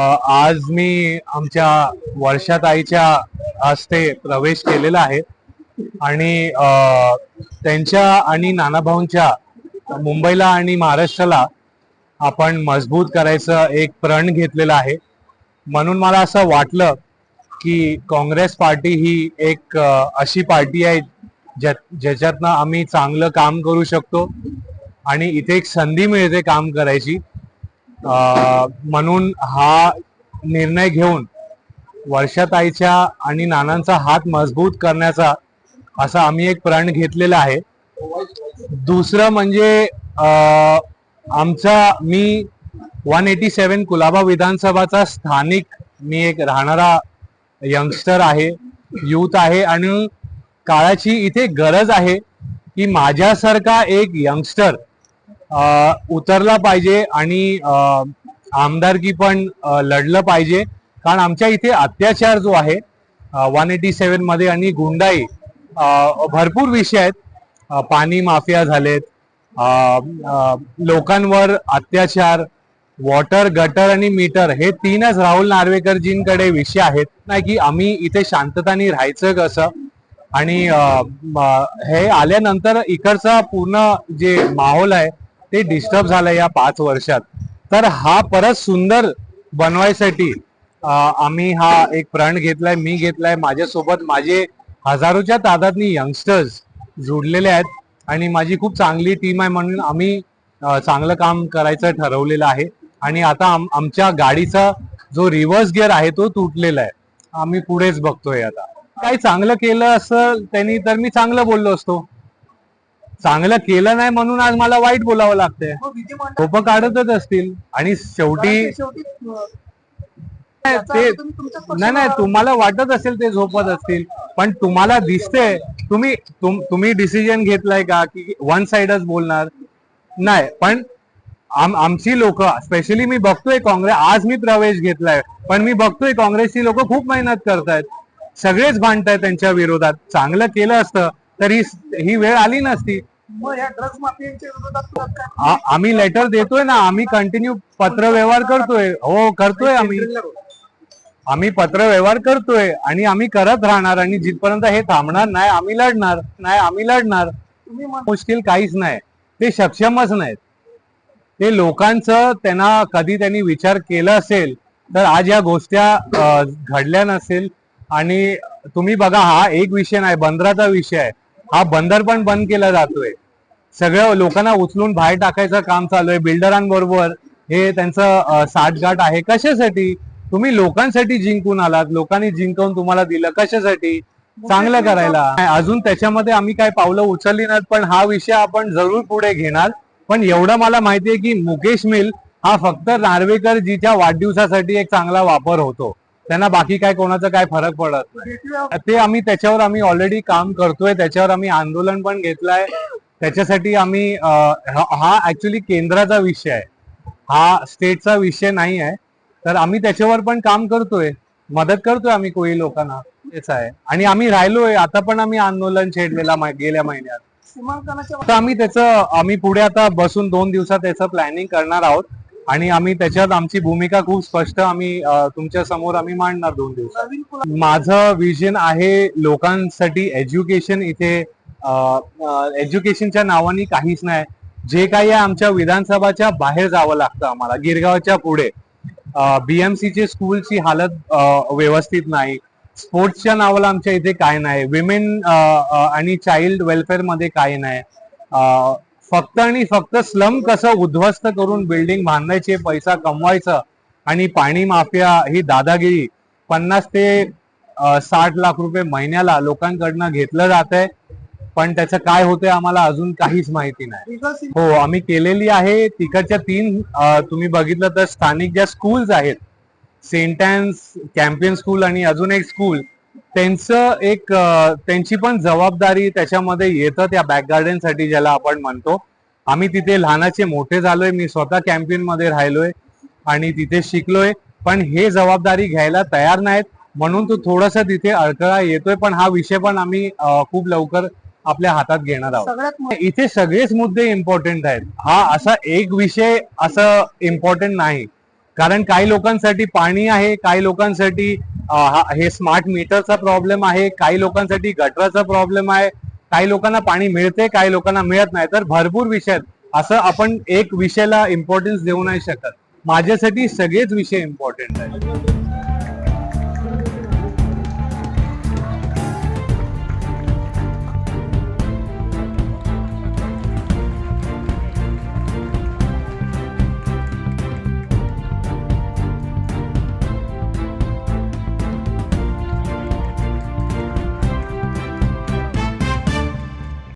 आज मी आमच्या वर्षात आईच्या हस्ते प्रवेश केलेला आहे. आणि त्यांच्या आणि नानाभाऊंच्या मुंबईला आणि महाराष्ट्राला आपण मजबूत करायचं एक प्रण घेतलेलं आहे. म्हणून मला असं वाटलं की काँग्रेस पार्टी ही एक अशी पार्टी आहे ज्या ज्याच्यातनं आम्ही चांगलं काम करू शकतो. आणि इथे एक संधी मिळते काम करायची. म्हणून हा निर्णय घेऊन वर्षाताईच्या आणि नानांचा हात मजबूत करण्याचा असा आम्ही एक प्रण घेतलेला आहे. दुसरं म्हणजे आमचा मी वन एटी सेवन कुलाबा विधानसभाचा स्थानिक मी एक राहणारा यंगस्टर आहे युथ आहे आणि काळाची इथे गरज आहे की माझ्यासारखा एक यंगस्टर उतरला पाहिजे आणि आमदारकी पण लढलं पाहिजे. कारण आमच्या इथे अत्याचार जो आहे वन एटी सेवनमध्ये आणि गुंडाई भरपूर विषय आहेत. पाणी माफिया झालेत. लोकांवर अत्याचार वॉटर गटर आणि मीटर हे तीनच राहुल नार्वेकरजींकडे विषय आहेत. नाही की आम्ही इथे शांतताने राहायचं कसं? आणि हे आल्यानंतर इकडचा पूर्ण जे माहोल आहे ते डिस्टर्ब झालं या पाच वर्षात. तर हा परत सुंदर बनवायसाठी आम्ही हा एक प्रण घेतलाय मी घेतलाय. माझ्यासोबत माझे हजारोच्या तादातनी यंगस्टर्स जुडलेले आहेत आणि माझी खूप चांगली टीम आहे म्हणून आम्ही चांगलं काम करायचं ठरवलेलं आहे. आणि आता आमच्या गाडीचा जो रिव्हर्स गिअर आहे तो तुटलेला आहे. आम्ही पुढेच बघतोय आता. काही चांगलं केलं असं त्यांनी तर मी चांगलं बोललो असतो. चांगलं केलं नाही म्हणून आज मला वाईट बोलावं लागतंय. झोप काढतच असतील. आणि शेवटी ते नाही नाही तुम्हाला वाटत असेल ते झोपत असतील पण तुम्हाला दिसते तुम्ही तुम- तुम्ही डिसिजन घेतलाय का? की वन साइडच बोलणार? नाही पण आम आमची लोक स्पेशली मी बघतोय काँग्रेस आज मी प्रवेश घेतलाय पण मी बघतोय काँग्रेसची लोक खूप मेहनत करतायत. सगळेच भांडतायत त्यांच्या विरोधात. चांगलं केलं असतं तर ही ही वेळ आली नसती. मग ह्या ड्रग्ज माफियांच्या विरोधात तुला काय- आ- आम्ही लेटर देतोय ना आम्ही कंटिन्यू पत्र व्यवहार करतोय. हो करतोय आम्ही. आम्ही पत्र व्यवहार करतोय आणि आम्ही करत राहणार आणि जिथपर्यंत हे थांबणार नाही आम्ही लढणार नाही आम्ही लढणार. तुम्ही म्हण- मुश्किल काहीच नाही. ते सक्षमच नाहीत. ते लोकांचं त्यांना कधी त्यांनी विचार केला असेल तर आज या गोष्टी घडल्या नसेल. आणि तुम्ही बघा हा एक विषय नाही बंदराचा विषय आहे. हा बंदर पण बंद केला जातोय. सगळं लोकांना उचलून बाहेर टाकायचं काम चालू आहे. बिल्डरांबरोबर हे त्यांचं साठगाठ आहे. कशासाठी? तुम्ही लोकांसाठी जिंकून आलात. लोकांनी जिंकवून तुम्हाला दिलं. कशासाठी? चांगलं करायला. अजून त्याच्यामध्ये आम्ही काय पावलं उचलली नाहीत पण हा विषय आपण जरूर पुढे घेणार. पण एवढं मला माहितीये की मुकेश मिल हा फक्त नार्वेकर जीच्या वाढदिवसासाठी एक चांगला वापर होतो. त्यांना बाकी काय कोणाचा काय फरक पडत नाही. ते आम्ही त्याच्यावर आम्ही ऑलरेडी काम करतोय त्याच्यावर आम्ही आंदोलन पण घेतलंय. त्याच्यासाठी आम्ही हा- ऍक्च्युली केंद्राचा विषय आहे. हा स्टेटचा विषय नाही आहे. तर आम्ही त्याच्यावर पण काम करतोय. मदत करतोय आम्ही कोळी लोकांना. तेच आहे. आणि आम्ही राहिलोय. आता पण आम्ही आंदोलन छेडलेला गेल्या महिन्यात. तर आम्ही त्याचं आम्ही पुढे आता बसून दोन दिवसात त्याचं प्लॅनिंग करणार आहोत. आणि आम्ही त्याच्यात आमची भूमिका खूप स्पष्ट आम्ही तुमच्यासमोर आम्ही मांडणार दोन कुला माझं विजन आहे लोकांसाठी एज्युकेशन इथे एज्युकेशनच्या नावाने काहीच नाही. जे काही आहे आमच्या विधानसभाच्या बाहेर जावं लागतं आम्हाला गिरगावच्या पुढे. बीएमसी चे स्कूलची हालत व्यवस्थित नाही. स्पोर्ट्सच्या नावाला आमच्या इथे काय नाही. विमेन आणि चाइल्ड वेलफेअरमध्ये काय नाही. फक्त आणि फक्त स्लम कसं उद्ध्वस्त करून बिल्डिंग बांधायचे पैसा कमवायचं आणि पाणी माफिया ही दादागिरी पन्नास ते साठ लाख रुपये महिन्याला लोकांकडनं घेतलं जात आहे पण त्याचं काय होतंय आम्हाला अजून काहीच माहिती नाही. हो आम्ही केलेली आहे. तिकडच्या तीन तुम्ही बघितलं तर स्थानिक ज्या स्कूल्स आहेत सेंट अँड कॅम्पियन स्कूल आणि अजून एक स्कूल त्यांचं एक त्यांची पण जबाबदारी त्याच्यामध्ये येतं त्या बॅक गार्डनसाठी ज्याला आपण म्हणतो. आम्ही तिथे लहानाचे मोठे झालोय मी स्वतः कॅम्पियनमध्ये राहिलोय आणि तिथे शिकलोय. पण हे जबाबदारी घ्यायला तयार नाहीत. म्हणून तो थोडासा तिथे अडथळा येतोय. पण हा विषय पण आम्ही खूप लवकर आपल्या हातात घेणार आहोत. इथे सगळेच मुद्दे इम्पॉर्टंट आहेत. हा असा एक विषय असं इम्पॉर्टंट नाही. कारण काही लोकांसाठी पाणी आहे काही लोकांसाठी हे स्मार्ट मीटरचा प्रॉब्लेम आहे काही लोकांसाठी गटराचा प्रॉब्लेम आहे काही लोकांना पाणी मिळते काही लोकांना मिळत नाही. तर भरपूर विषय असं आपण एक विषयाला इम्पॉर्टन्स देऊ नाही शकत. माझ्यासाठी सगळेच विषय इम्पॉर्टंट आहेत.